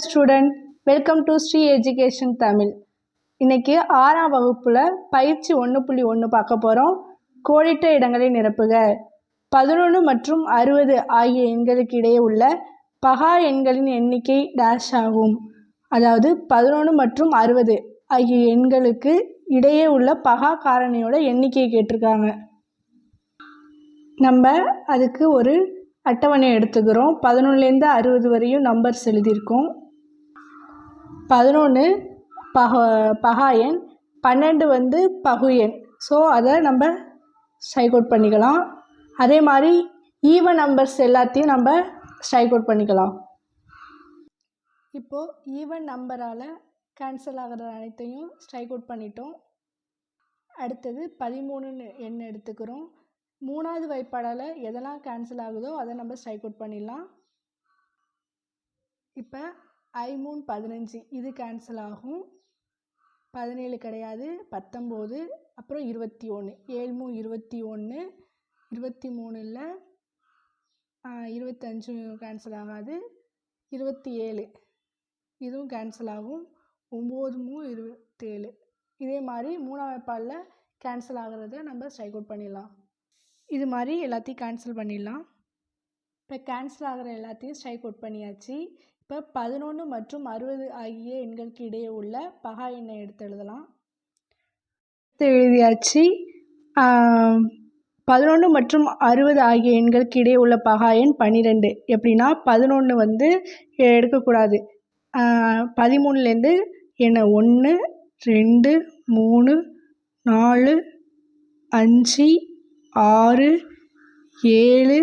Student welcome to Shri education Tamil இன்னைக்கு ஆறாம் வகுப்பில் பயிற்சி ஒன்று புள்ளி ஒன்று பார்க்க போகிறோம் கோடிட்ட இடங்களை நிரப்புக. பதினொன்று மற்றும் அறுபது ஆகிய எண்களுக்கு இடையே உள்ள பகா எண்களின் எண்ணிக்கை டேஷ் ஆகும். அதாவது பதினொன்று மற்றும் அறுபது ஆகிய எண்களுக்கு இடையே உள்ள பகா காரணியோட எண்ணிக்கையை கேட்டிருக்காங்க. நம்ம அதுக்கு ஒரு அட்டவணை எடுத்துக்கிறோம். பதினொன்றுலேருந்து அறுபது வரையும் நம்பர்ஸ் எழுதியிருக்கோம். பதினொன்று பக பகா எண் பன்னெண்டு வந்து பகு எண் ஸோ அதை நம்ம ஸ்ட்ரைக் அவுட் பண்ணிக்கலாம். அதே மாதிரி ஈவன் நம்பர்ஸ் எல்லாத்தையும் நம்ம ஸ்ட்ரைக் அவுட் பண்ணிக்கலாம். இப்போது ஈவன் நம்பரால் கேன்சல் ஆகிற அனைத்தையும் ஸ்ட்ரைக் அவுட் பண்ணிட்டோம். அடுத்தது பதிமூணுன்னு எண் எடுத்துக்கிறோம். மூணாவது வாய்ப்பாடால் எதெல்லாம் கேன்சல் ஆகுதோ அதை நம்ம ஸ்ட்ரைக் அவுட் பண்ணிடலாம். இப்போ ஐ பதினஞ்சு. இது கேன்சல் ஆகும். பதினேழு கிடையாது. பத்தொம்போது. அப்புறம் இருபத்தி ஒன்று ஏழ்மூ இருபத்தி ஒன்று இருபத்தி மூணில் இருபத்தஞ்சு கேன்சல் ஆகாது. இருபத்தி ஏழு இதுவும் கேன்சல் ஆகும். ஒம்பது மூ இருபத்தேழு. இதே மாதிரி மூணாவது வாய்ப்பாடில் கேன்சல் ஆகிறத நம்ம ஸ்ட்ரைக் அவுட் பண்ணிடலாம். இது மாதிரி எல்லாத்தையும் கேன்சல் பண்ணிடலாம். இப்போ கேன்சல் ஆகிற எல்லாத்தையும் ஸ்ட்ரைக் அவுட் பண்ணியாச்சு. இப்போ பதினொன்று மற்றும் அறுபது ஆகிய எண்களுக்கு இடையே உள்ள பகா எண்ணை எடுத்து எழுதலாம். எழுதியாச்சு பதினொன்று மற்றும் அறுபது ஆகிய எண்களுக்கு இடையே உள்ள பகா எண் பன்னிரெண்டு எப்படின்னா பதினொன்று வந்து எடுக்கக்கூடாது. பதிமூணுலேருந்து என்ன ஒன்று ரெண்டு மூணு நாலு அஞ்சு ஆறு ஏழு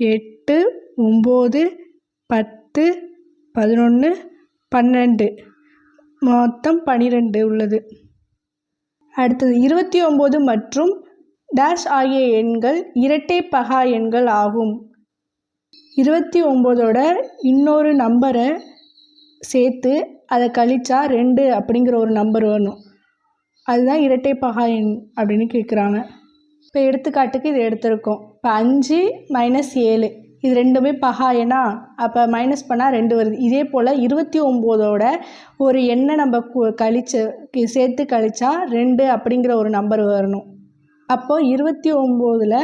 எட்டு ஒம்பது பத்து பதினொன்று பன்னெண்டு. மொத்தம் பன்னிரெண்டு உள்ளது. அடுத்தது இருபத்தி ஒம்பது மற்றும் டேஷ் ஆகிய எண்கள் இரட்டை பகா எண்கள் ஆகும். இருபத்தி ஒம்போதோட இன்னொரு நம்பரை சேர்த்து அதை கழிச்சா ரெண்டு அப்படிங்கிற ஒரு நம்பர் வரணும் அதுதான் இரட்டை பகா எண் அப்படின்னு கேட்குறாங்க இப்போ எடுத்துக்காட்டுக்கு இது எடுத்திருக்கோம். இப்போ அஞ்சு மைனஸ் ஏழு. இது ரெண்டுமே பகா எண்ணா அப்போ மைனஸ் பண்ணால் ரெண்டு வருது. இதே போல் இருபத்தி ஒம்போதோட ஒரு எண்ணை நம்ம கழிச்சு சேர்த்து கழிச்சா ரெண்டு அப்படிங்கிற ஒரு நம்பர் வரணும். அப்போது இருபத்தி ஒம்போதில்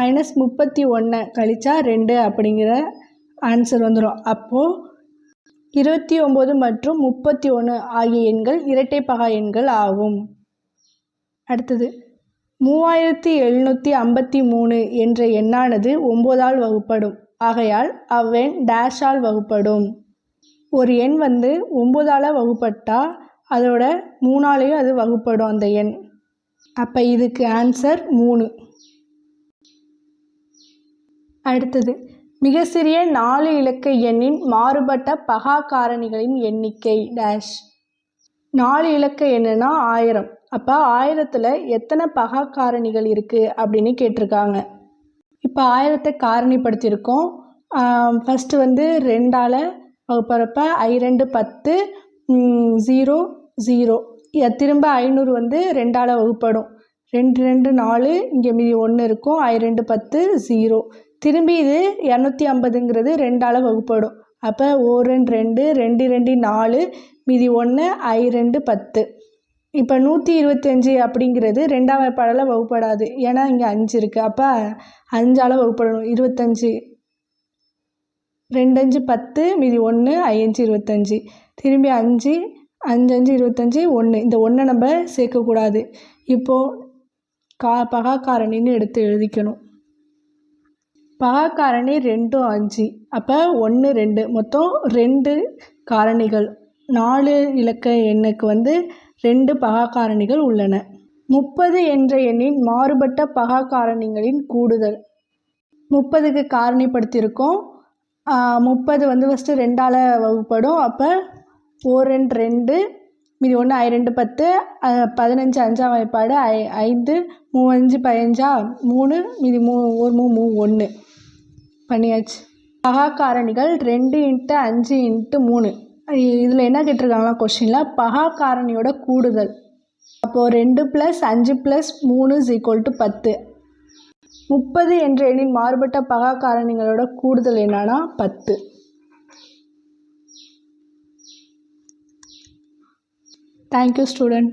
மைனஸ் முப்பத்தி ஒன்று கழிச்சா ரெண்டு அப்படிங்கிற ஆன்சர் வந்துடும் அப்போது இருபத்தி ஒம்பது மற்றும் முப்பத்தி ஒன்று ஆகிய எண்கள் இரட்டை பகா எண்கள் ஆகும். அடுத்தது. மூவாயிரத்தி எழுநூற்றி ஐம்பத்தி மூணு என்ற எண்ணானது ஒம்போதால் வகுப்படும். ஆகையால் அவ்வெண் டேஷால் வகுப்படும். ஒரு எண் வந்து ஒம்போதால் வகுப்பட்டால் அதோட மூணாலேயும் அது வகுப்படும் அந்த எண். அப்போ இதுக்கு ஆன்சர் மூணு. அடுத்தது மிக சிறிய நாலு இலக்க எண்ணின் மாறுபட்ட பகா காரணிகளின் எண்ணிக்கை டேஷ். நாலு இலக்க எண்ணுனா ஆயிரம். அப்போ ஆயிரத்தில் எத்தனை பகா காரணிகள் இருக்குது அப்படின்னு கேட்டிருக்காங்க. இப்போ ஆயிரத்தை காரணிப்படுத்தியிருக்கோம். ஃபஸ்ட்டு வந்து ரெண்டால் வகுப்பறப்ப ஐ ரெண்டு பத்து ஜீரோ ஜீரோ திரும்ப ஐநூறு வந்து ரெண்டால் வகுப்படும். ரெண்டு ரெண்டு நாலு இங்கே மீதி ஒன்று இருக்கும். ஐ ரெண்டு பத்து ஜீரோ திரும்பி இது இரநூத்தி ஐம்பதுங்கிறது ரெண்டால் வகுப்படும். அப்போ ஓ ரெண்டு ரெண்டு ரெண்டு ரெண்டு நாலு மீதி ஒன்று ஐ ரெண்டு பத்து. இப்போ நூற்றி இருபத்தஞ்சி அப்படிங்கிறது ரெண்டாம் வாய்ப்பாடால் வகுப்படாது. ஏன்னா இங்கே அஞ்சு இருக்குது அப்போ அஞ்சால் வகுப்படணும். இருபத்தஞ்சி. ரெண்டஞ்சு பத்து மீதி ஒன்று ஐயஞ்சு இருபத்தஞ்சி. திரும்பி அஞ்சு அஞ்சஞ்சு இருபத்தஞ்சி ஒன்று இந்த ஒன்றை நம்ம சேர்க்கக்கூடாது. இப்போது கா பகாக்காரணின்னு எடுத்து எழுதிக்கணும். பகாக்காரணி ரெண்டும் அஞ்சு. அப்போ ஒன்று ரெண்டு. மொத்தம் ரெண்டு காரணிகள். நாலு இலக்க எண்ணுக்கு வந்து ரெண்டு பகாக்காரணிகள் உள்ளன. முப்பது என்ற எண்ணின் மாறுபட்ட பகாக்காரணிகளின் கூடுதல். முப்பதுக்கு காரணிப்படுத்தியிருக்கோம். முப்பது வந்து ஃபஸ்ட்டு ரெண்டால் வகுப்படும். அப்போ ஓர் ரெண்டு ரெண்டு மீதி ஒன்று ஐ ரெண்டு பத்து பதினஞ்சு அஞ்சாம் வாய்ப்பாடு ஐ ஐந்து மூவஞ்சு பதினஞ்சா மூணு மீதி மூ ஒரு மூ மூ ஒன்று பண்ணியாச்சு. பகாக்காரணிகள் ரெண்டு இன்ட்டு அஞ்சு இன்ட்டு மூணு. இதில் என்ன கேட்டிருக்காங்களா கொஷினில் பகா காரணியோட கூடுதல். அப்போது ரெண்டு ப்ளஸ் அஞ்சு ப்ளஸ் மூணு இஸ் ஈக்குவல் டு பத்து. முப்பது என்ற எண்ணின் மாறுபட்ட பகா காரணிகளோட கூடுதல் என்னன்னா பத்து. Thank you student